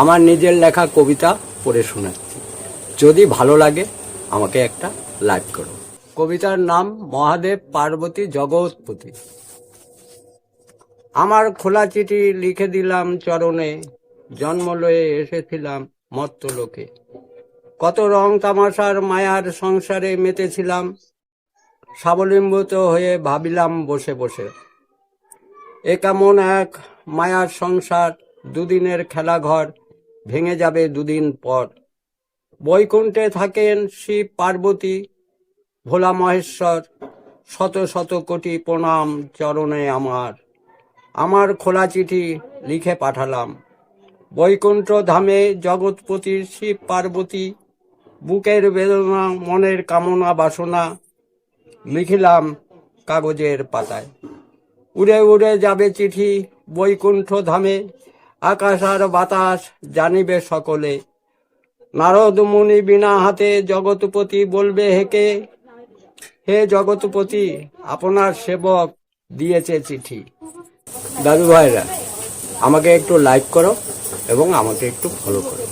আমার নিজের লেখা কবিতা পড়ে শোনাচ্ছি। যদি ভালো লাগে, আমাকে একটা লাইক করো। কবিতার নাম মহাদেব পার্বতী জগৎপতি। আমার খোলা চিঠি লিখে দিলাম চরণে, জন্ম লয়ে এসেছিলাম মত্ত লোকে কত রং তামাশার মায়ার সংসারে মেতেছিলাম, স্বাবলম্বিত হয়ে ভাবিলাম বসে বসে। এ কেমন এক মায়ার সংসার, দুদিনের খেলাঘর ভেঙে যাবে দুদিন পর। বৈকুণ্ঠে থাকেন শিব পার্বতী, ভোলা মহেশ্বর, শত শত কোটি প্রণাম চরণে আমার। আমার খোলা চিঠি লিখে পাঠালাম। বৈকুণ্ঠ ধামে জগৎপতির শিব পার্বতী, বুকের বেদনা, মনের কামনা, বাসনা লিখিলাম কাগজের পাতায়। উড়ে উড়ে যাবে চিঠি বৈকুণ্ঠ ধামে। আকাশ আর বাতাস জানিবে সকলে। নারদ মুনি বিনা হাতে জগৎপতি বলবে হেকে হে জগৎপতি, আপনার সেবক দিয়েছে চিঠি। দাদু ভাইরা আমাকে একটু লাইক করো এবং আমাকে একটু ফলো করো।